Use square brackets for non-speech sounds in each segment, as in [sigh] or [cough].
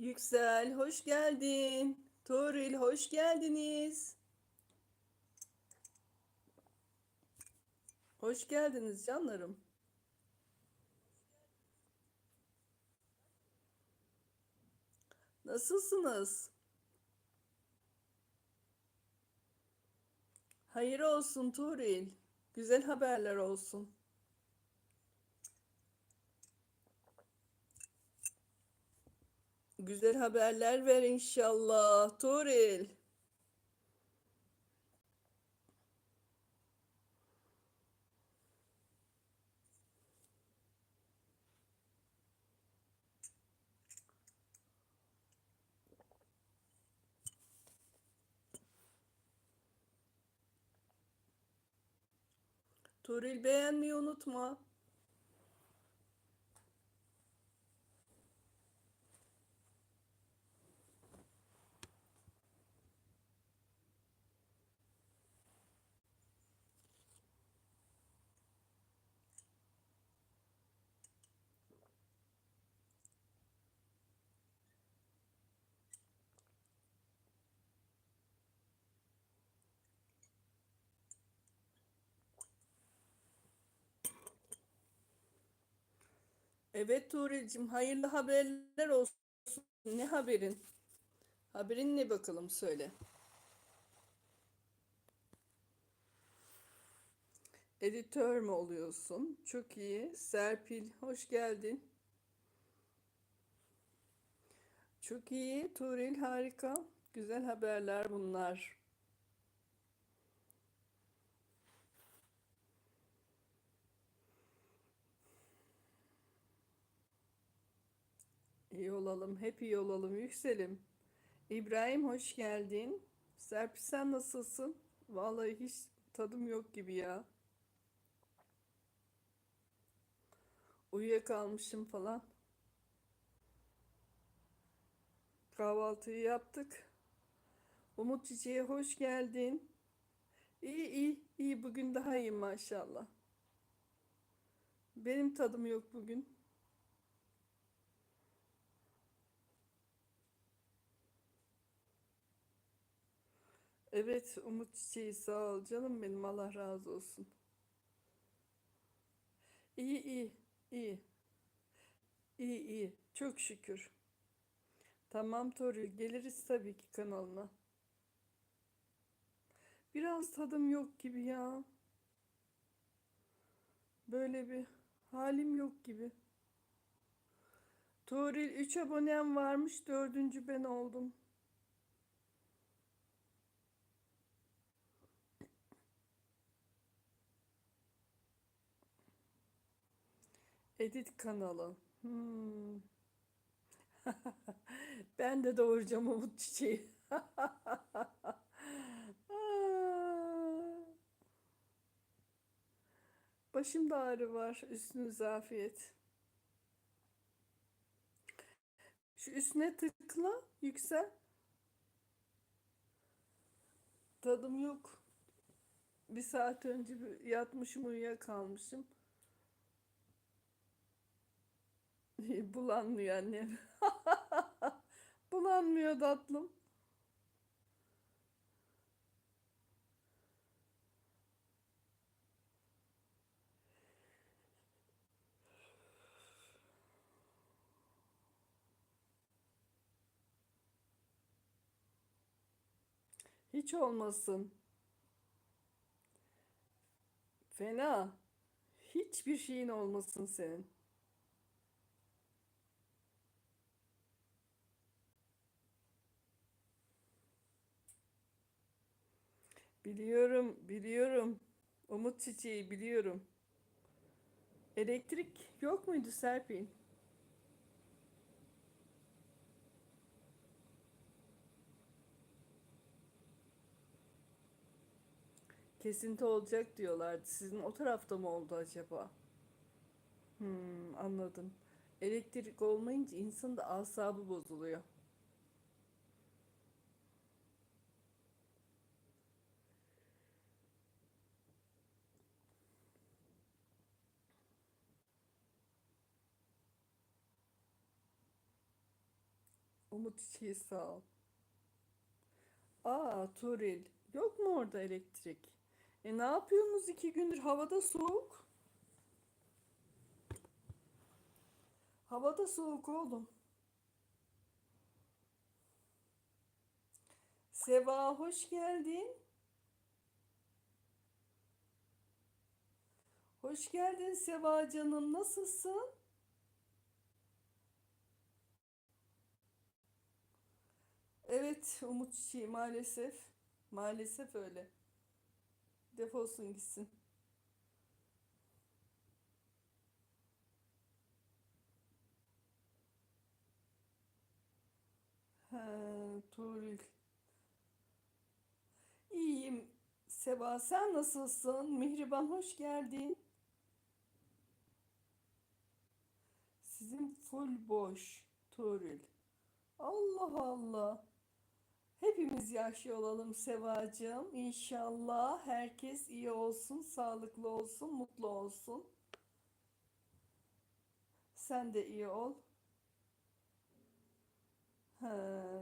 Yüksel, hoş geldin. Toril, hoş geldiniz. Hoş geldiniz canlarım. Nasılsınız? Hayır olsun Toril. Güzel haberler olsun. Güzel haberler ver inşallah. Toril. Toril beğenmeyi unutma. Evet Tuğrul'cim hayırlı haberler olsun. Ne haberin? Haberin ne bakalım söyle. Editör mü oluyorsun? Çok iyi. Serpil hoş geldin. Çok iyi. Tuğrul harika. Güzel haberler bunlar. İyi olalım. Hep iyi olalım. Yükselim. İbrahim hoş geldin. Serpil sen nasılsın? Vallahi hiç tadım yok gibi ya. Uyuyakalmışım falan. Kahvaltıyı yaptık. Umut Çiçeği hoş geldin. İyi iyi iyi bugün daha iyi maşallah. Benim tadım yok bugün. Evet Umut Çiçeği sağ ol canım benim Allah razı olsun. İyi iyi iyi iyi iyi çok şükür. Tamam Toril geliriz tabii ki kanalına. Biraz tadım yok gibi ya. Böyle bir halim yok gibi. Toril 3 abonem varmış dördüncü ben oldum. Edit kanalı. Hmm. [laughs] Ben de doğuracağım Umut Çiçeği. [laughs] Başımda ağrı var. Üstünüze afiyet. Şu üstüne tıkla yüksel. Tadım yok. Bir saat önce yatmışım uyuyakalmışım. [laughs] Bulanmıyor annem. [laughs] Bulanmıyor tatlım. Hiç olmasın. Fena. Hiçbir şeyin olmasın senin. Biliyorum, biliyorum. Umut çiçeği biliyorum. Elektrik yok muydu Serpil? Kesinti olacak diyorlardı. Sizin o tarafta mı oldu acaba? Hmm, anladım. Elektrik olmayınca insanın da asabı bozuluyor. Umut içi sağ ol. Aa Turil. Yok mu orada elektrik? E ne yapıyorsunuz iki gündür? Havada soğuk. Havada soğuk oğlum. Seva hoş geldin. Hoş geldin Seva canım. Nasılsın? Evet Umut Çiçeği maalesef. Maalesef öyle. Defolsun gitsin. Ha, Tuğrul. İyiyim. Seva sen nasılsın? Mihriban hoş geldin. Sizin full boş. Tuğrul. Allah Allah. Hepimiz yaşlı olalım Sevacığım. İnşallah herkes iyi olsun, sağlıklı olsun, mutlu olsun. Sen de iyi ol. He,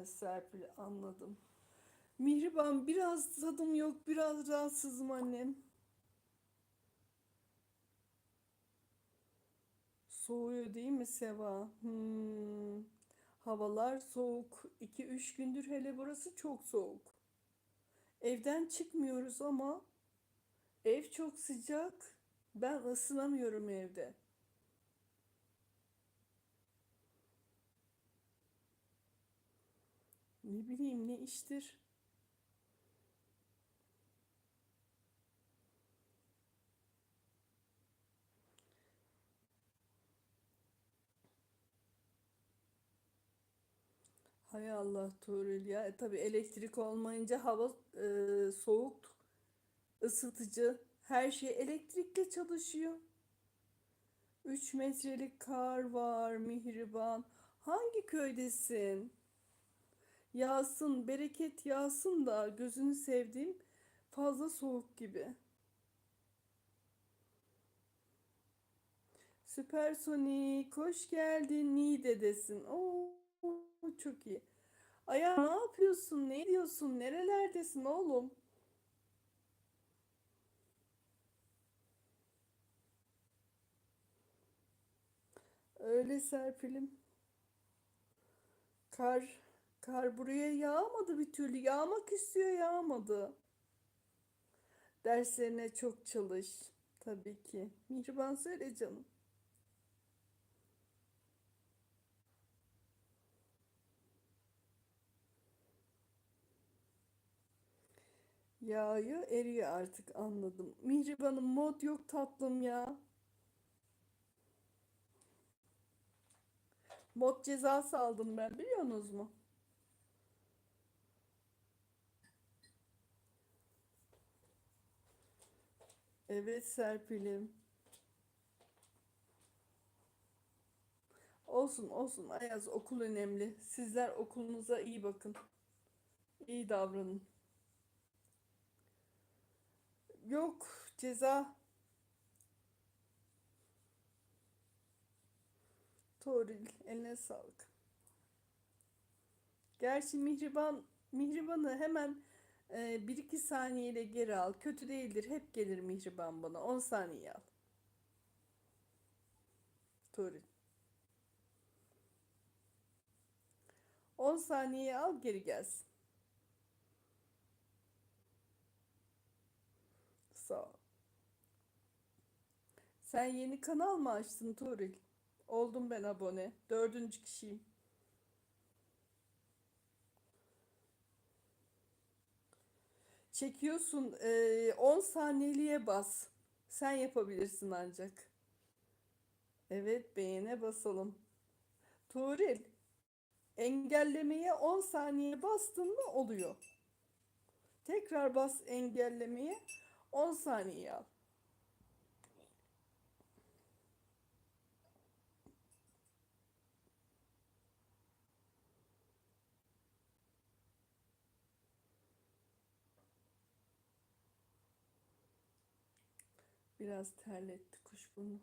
Serpil anladım. Mihriban biraz tadım yok, biraz rahatsızım annem. Soğuyor değil mi Seva? Hmm. Havalar soğuk. 2-3 gündür hele burası çok soğuk. Evden çıkmıyoruz ama ev çok sıcak. Ben ısınamıyorum evde. Ne bileyim ne iştir. Hay Allah Tuğrul ya. E, tabii elektrik olmayınca hava e, soğuk, ısıtıcı, her şey elektrikle çalışıyor. 3 metrelik kar var, Mihriban. Hangi köydesin? Yağsın, bereket yağsın da gözünü sevdiğim fazla soğuk gibi. Süpersonik, hoş geldin Niğde'desin. Oo, çok iyi. Aya ne yapıyorsun? Ne diyorsun? Nerelerdesin oğlum? Öyle Serpil'im. Kar, kar buraya yağmadı bir türlü. Yağmak istiyor, yağmadı. Derslerine çok çalış. Tabii ki. Mihriban söyle canım. Yağıyor, eriyor artık anladım. Mihriban'ım mod yok tatlım ya. Mod cezası aldım ben biliyorsunuz mu? Evet Serpil'im. Olsun olsun Ayaz okul önemli. Sizler okulunuza iyi bakın. İyi davranın. Yok ceza. Toril eline sağlık. Gerçi Mihriban Mihriban'ı hemen e, 1-2 saniyeyle geri al. Kötü değildir. Hep gelir Mihriban bana. 10 saniye al. Toril. 10 saniye al geri gelsin. Ol. Sen yeni kanal mı açtın Tuğrul? Oldum ben abone. Dördüncü kişiyim. Çekiyorsun. eee, 10 saniyeliğe bas. Sen yapabilirsin ancak. Evet beğene basalım. Tuğrul engellemeye 10 saniye bastın mı oluyor. Tekrar bas engellemeye 10 saniye al. Biraz terletti kuş bunu.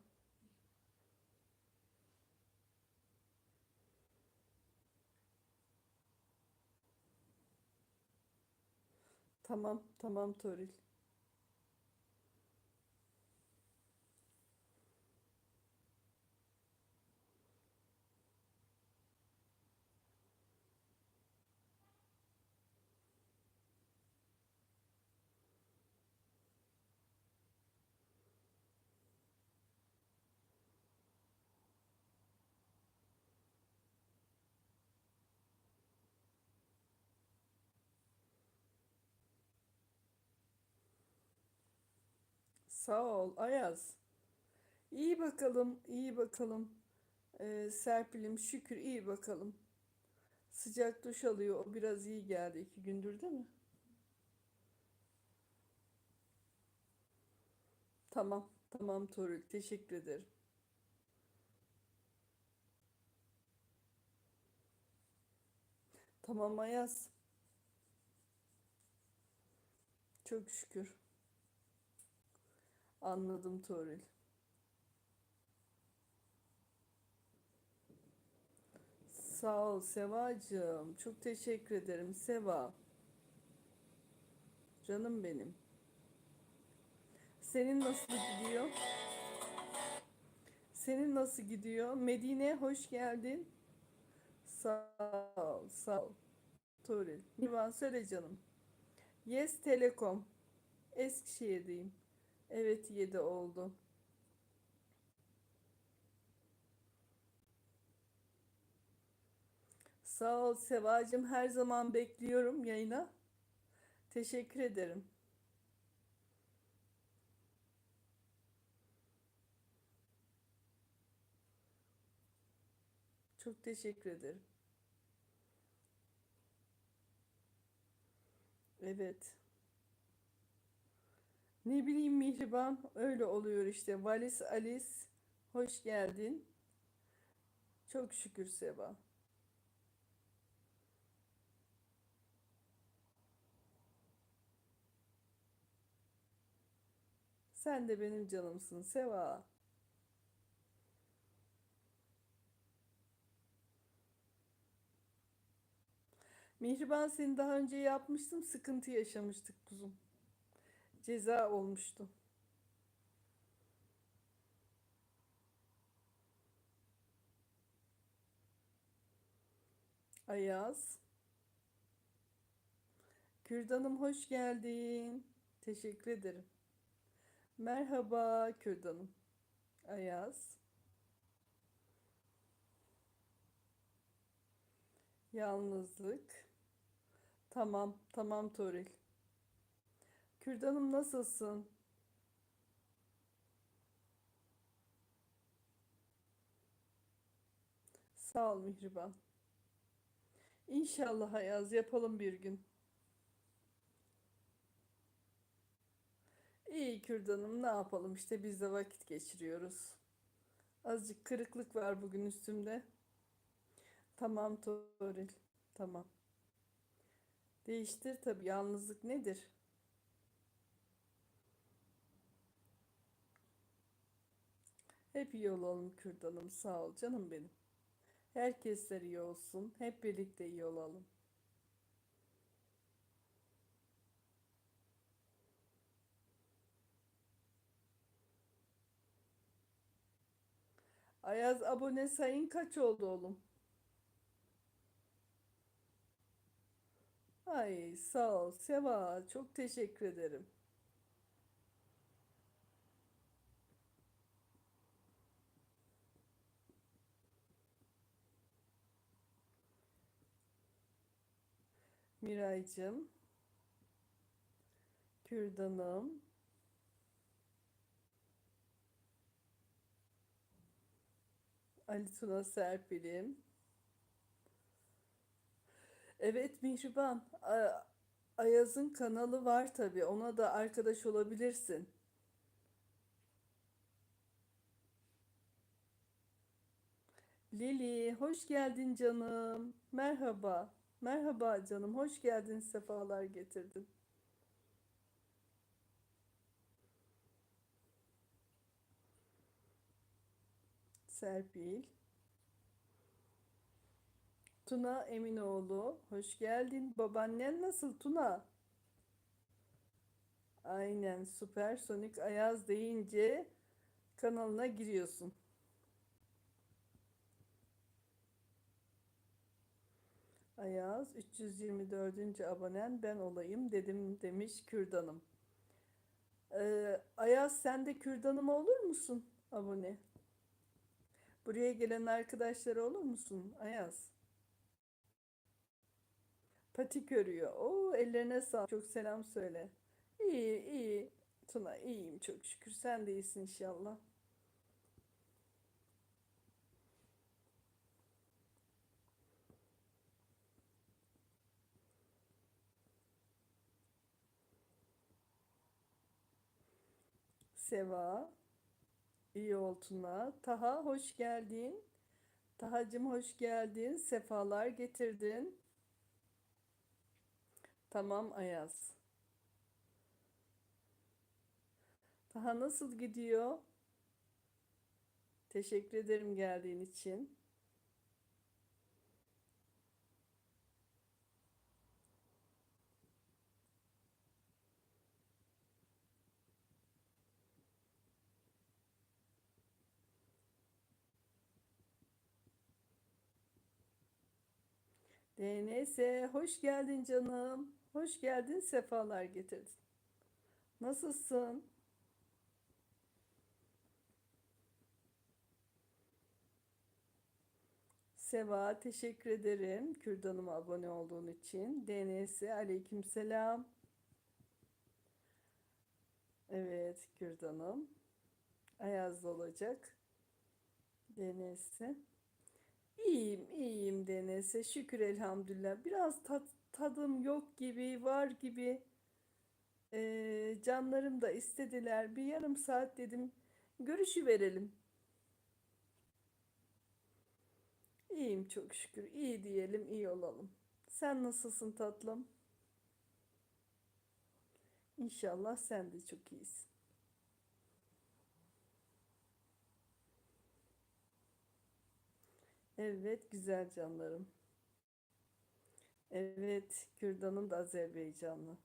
Tamam, tamam Toril. Sağ ol Ayaz. İyi bakalım, iyi bakalım. Ee, Serpil'im şükür iyi bakalım. Sıcak duş alıyor. O biraz iyi geldi iki gündür değil mi? Tamam, tamam Toril. Teşekkür ederim. Tamam Ayaz. Çok şükür. Anladım Toril. Sağ ol Sevacığım. Çok teşekkür ederim Seva. Canım benim. Senin nasıl gidiyor? Senin nasıl gidiyor? Medine hoş geldin. Sağ ol, sağ ol. Toril. Nivan söyle canım. Yes Telekom. Eskişehir'deyim. Evet 7 oldu. Sağ ol Sevacığım. Her zaman bekliyorum yayına. Teşekkür ederim. Çok teşekkür ederim. Evet. Ne bileyim Mihriban öyle oluyor işte. Valis Alice hoş geldin. Çok şükür Seva. Sen de benim canımsın Seva. Mihriban seni daha önce yapmıştım. Sıkıntı yaşamıştık kuzum. Ceza olmuştu. Ayaz. Kürdanım hoş geldin. Teşekkür ederim. Merhaba Kürdanım. Ayaz. Yalnızlık. Tamam, tamam Toril. Kürdanım nasılsın? Sağ ol Mihriban. İnşallah Ayaz yapalım bir gün. İyi Kürdanım ne yapalım işte biz de vakit geçiriyoruz. Azıcık kırıklık var bugün üstümde. Tamam Toril. Tamam. Değiştir tabii yalnızlık nedir? Hep iyi olalım Kürdanım sağ ol canım benim. Herkesler iyi olsun. Hep birlikte iyi olalım. Ayaz abone sayın kaç oldu oğlum? Ay sağ ol Seva çok teşekkür ederim. Miraycığım, Kürdanım, Ali Tuna Serpil'im. Evet Mihriban, Ayaz'ın kanalı var tabii. Ona da arkadaş olabilirsin. Lili, hoş geldin canım. Merhaba. Merhaba canım. Hoş geldin. Sefalar getirdin. Serpil. Tuna Eminoğlu. Hoş geldin. Babaannen nasıl Tuna? Aynen Süpersonik Ayaz deyince kanalına giriyorsun. Ayaz 324. abonen ben olayım dedim demiş Kürdanım. Ee, Ayaz sen de Kürdanım olur musun abone? Buraya gelen arkadaşlara olur musun Ayaz? Patik örüyor. Oo ellerine sağlık. Çok selam söyle. İyi iyi. Tuna iyiyim çok şükür. Sen de iyisin inşallah. Seva, iyi ol Tuna. Taha hoş geldin. Tahacım hoş geldin. Sefalar getirdin. Tamam Ayaz. Taha nasıl gidiyor? Teşekkür ederim geldiğin için. DNS hoş geldin canım. Hoş geldin, sefalar getirdin. Nasılsın? Seva, teşekkür ederim. Kürdanıma abone olduğun için. DNS, aleykümselam. Evet, Kürdanım. Ayaz'da olacak. DNS. İyiyim, iyiyim Denese. Şükür elhamdülillah. Biraz tat, tadım yok gibi, var gibi. Ee, canlarım da istediler. Bir yarım saat dedim. Görüşü verelim. İyiyim çok şükür. İyi diyelim, iyi olalım. Sen nasılsın tatlım? İnşallah sen de çok iyisin. Evet, güzel canlarım. Evet, Kürdan'ın da Azerbaycanlı.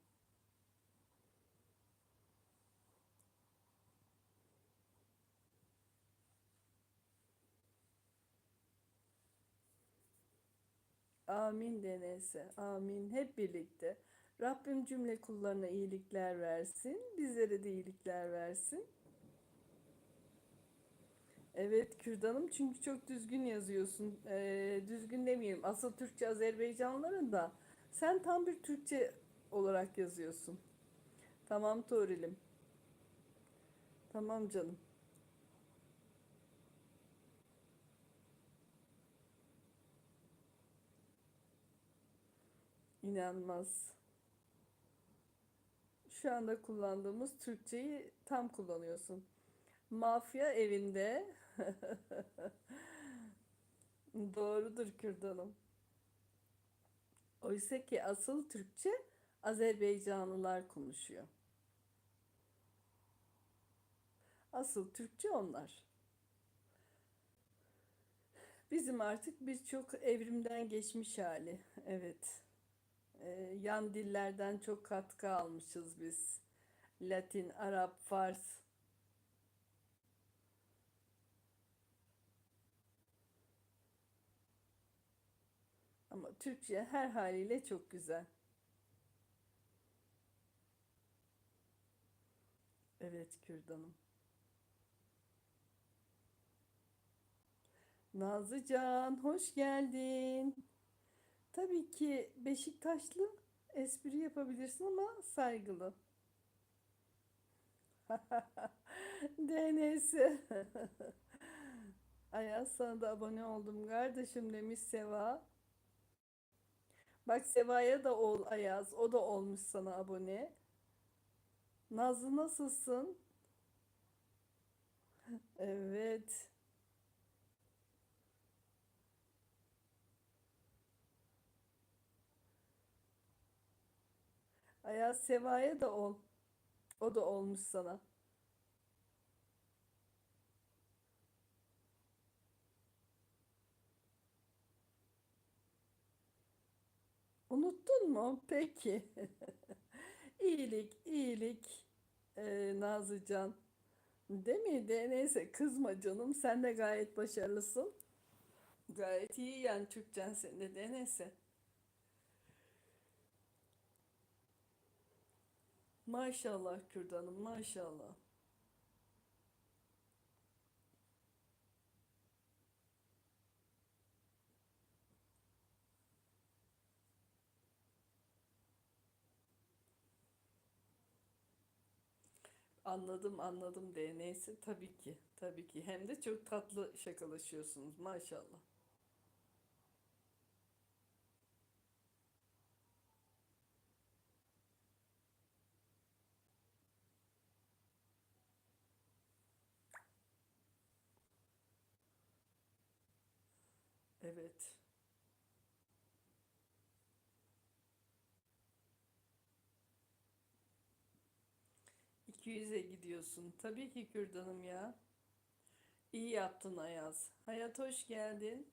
Amin denese. Amin. Hep birlikte. Rabbim cümle kullarına iyilikler versin. Bizlere de iyilikler versin. Evet Kürdanım çünkü çok düzgün yazıyorsun. Ee, düzgün demeyeyim. Asıl Türkçe Azerbaycanlıların da. Sen tam bir Türkçe olarak yazıyorsun. Tamam Torilim. Tamam canım. İnanmaz. Şu anda kullandığımız Türkçeyi tam kullanıyorsun. Mafya evinde. [laughs] Doğrudur Kürdanım. Oysa ki asıl Türkçe Azerbaycanlılar konuşuyor. Asıl Türkçe onlar. Bizim artık birçok evrimden geçmiş hali. Evet. Ee, yan dillerden çok katkı almışız biz. Latin, Arap, Fars. Ama Türkçe her haliyle çok güzel. Evet Kürdanım. Nazlıcan hoş geldin. Tabii ki Beşiktaşlı espri yapabilirsin ama saygılı. [laughs] DNS. [laughs] Ayaz sana da abone oldum kardeşim demiş Seva. Bak Seva'ya da ol Ayaz. O da olmuş sana abone. Nazlı nasılsın? [laughs] Evet. Ayaz Seva'ya da ol. O da olmuş sana. Unuttun mu? Peki. [laughs] İyilik, iyilik. Ee, Nazlıcan. Değil mi? Neyse kızma canım. Sen de gayet başarılısın. Gayet iyi yani Türkçen senin de de neyse. Maşallah Kürdanım maşallah. Anladım anladım de. Neyse tabii ki tabii ki. Hem de çok tatlı şakalaşıyorsunuz maşallah. Evet 200'e gidiyorsun tabii ki Kürdanım ya. İyi yaptın Ayaz. Hayat hoş geldin.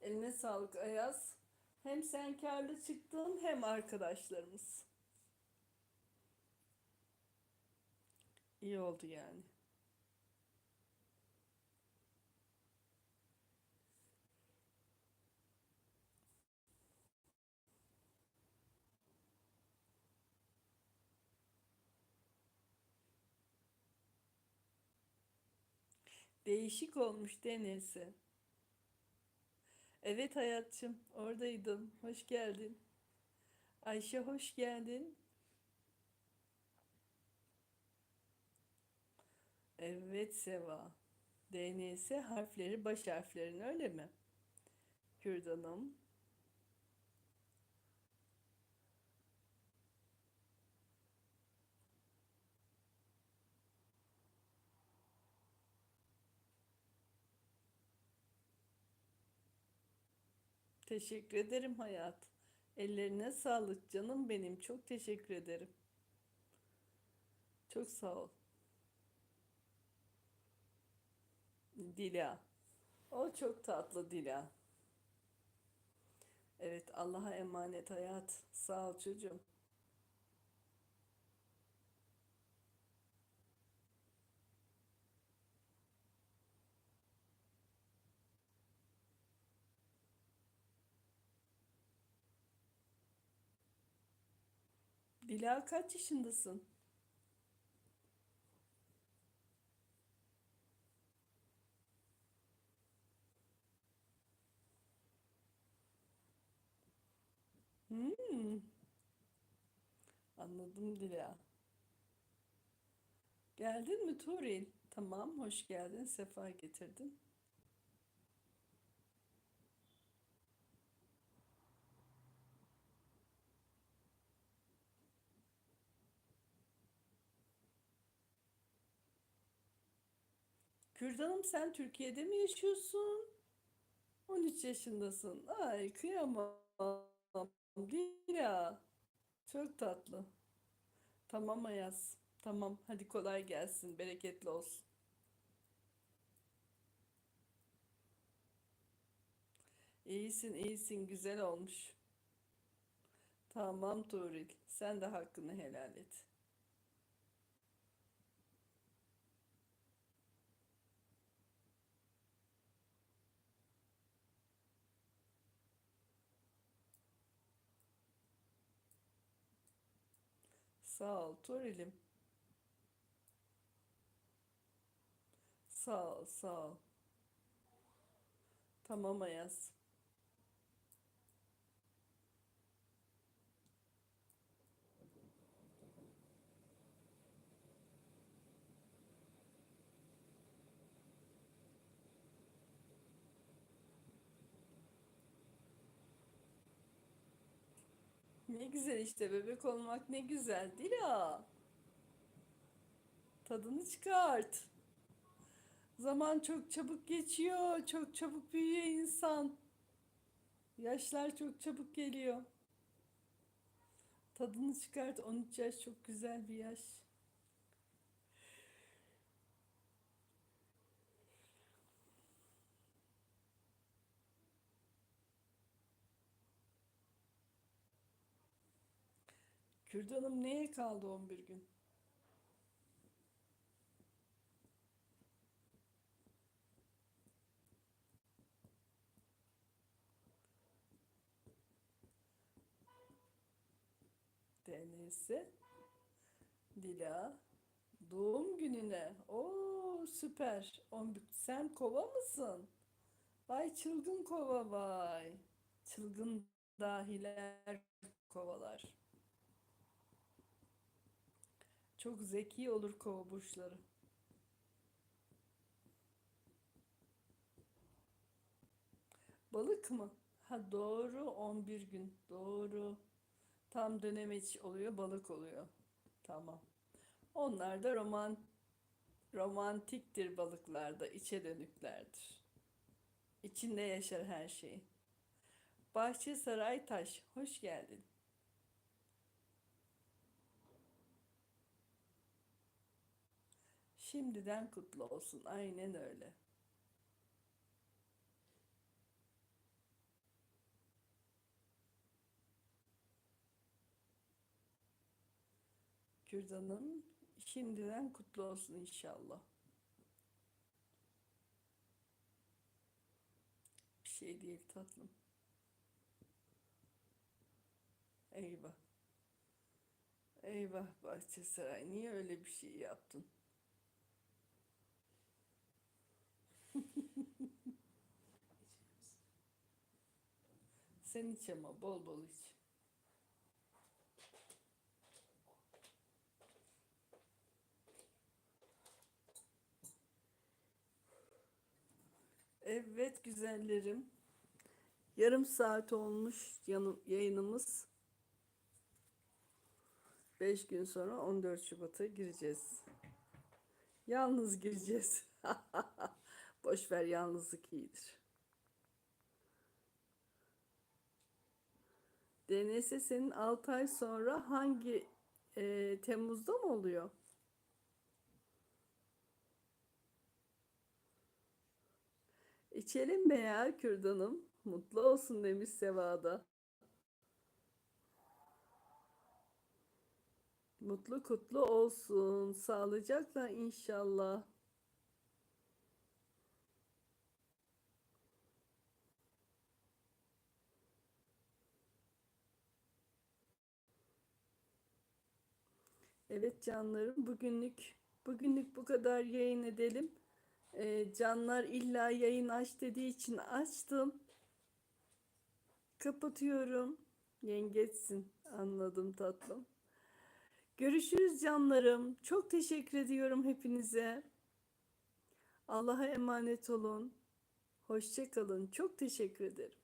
Eline sağlık Ayaz. Hem sen kârlı çıktın hem arkadaşlarımız. İyi oldu yani. Değişik olmuş denesi. Evet hayatçım, oradaydım. Hoş geldin. Ayşe hoş geldin. Evet Seva. DNS harfleri baş harflerin öyle mi? Kürdanım. Teşekkür ederim hayat. Ellerine sağlık canım benim. Çok teşekkür ederim. Çok sağ ol. Dila. O çok tatlı Dila. Evet Allah'a emanet hayat. Sağ ol çocuğum. Dila kaç yaşındasın? Hmm, anladım Dila. Geldin mi Tuğril? Tamam, hoş geldin. Sefa getirdin. Kürdanım sen Türkiye'de mi yaşıyorsun? 13 yaşındasın. Ay kıyamam. Dila. Çok tatlı. Tamam Ayaz. Tamam. Hadi kolay gelsin. Bereketli olsun. İyisin, iyisin. Güzel olmuş. Tamam Tuğril. Sen de hakkını helal et. Sağ ol Tuğril'im. Sağ ol, sağ ol. Tamam Ayaz. Ne güzel işte bebek olmak ne güzel. Dila. Tadını çıkart. Zaman çok çabuk geçiyor. Çok çabuk büyüyor insan. Yaşlar çok çabuk geliyor. Tadını çıkart. 13 yaş çok güzel bir yaş. Kürdanım neye kaldı 11 gün? DNS'i Dila doğum gününe. o süper. Sen kova mısın? Vay çılgın kova vay. Çılgın dahiler kovalar. Çok zeki olur kova burçları. Balık mı? Ha doğru 11 gün. Doğru. Tam dönemeç oluyor, balık oluyor. Tamam. Onlar da roman romantiktir balıklarda, içe dönüklerdir. İçinde yaşar her şey. Bahçe Saray Taş, hoş geldin. Şimdiden kutlu olsun. Aynen öyle. Kürdan'ın şimdiden kutlu olsun inşallah. Bir şey değil tatlım. Eyvah. Eyvah Bahçesaray. Niye öyle bir şey yaptın? Sen iç ama bol bol iç. Evet güzellerim. Yarım saat olmuş yayınımız. 5 gün sonra 14 Şubat'a gireceğiz. Yalnız gireceğiz. [laughs] Boş ver yalnızlık iyidir. DNS senin 6 ay sonra hangi e, Temmuz'da mı oluyor? İçelim be ya kürdanım. Mutlu olsun demiş Sevada. Mutlu kutlu olsun. Sağlıcakla inşallah. Evet canlarım bugünlük bugünlük bu kadar yayın edelim. Ee, canlar illa yayın aç dediği için açtım. Kapatıyorum. Yengeçsin. Anladım tatlım. Görüşürüz canlarım. Çok teşekkür ediyorum hepinize. Allah'a emanet olun. Hoşça kalın. Çok teşekkür ederim.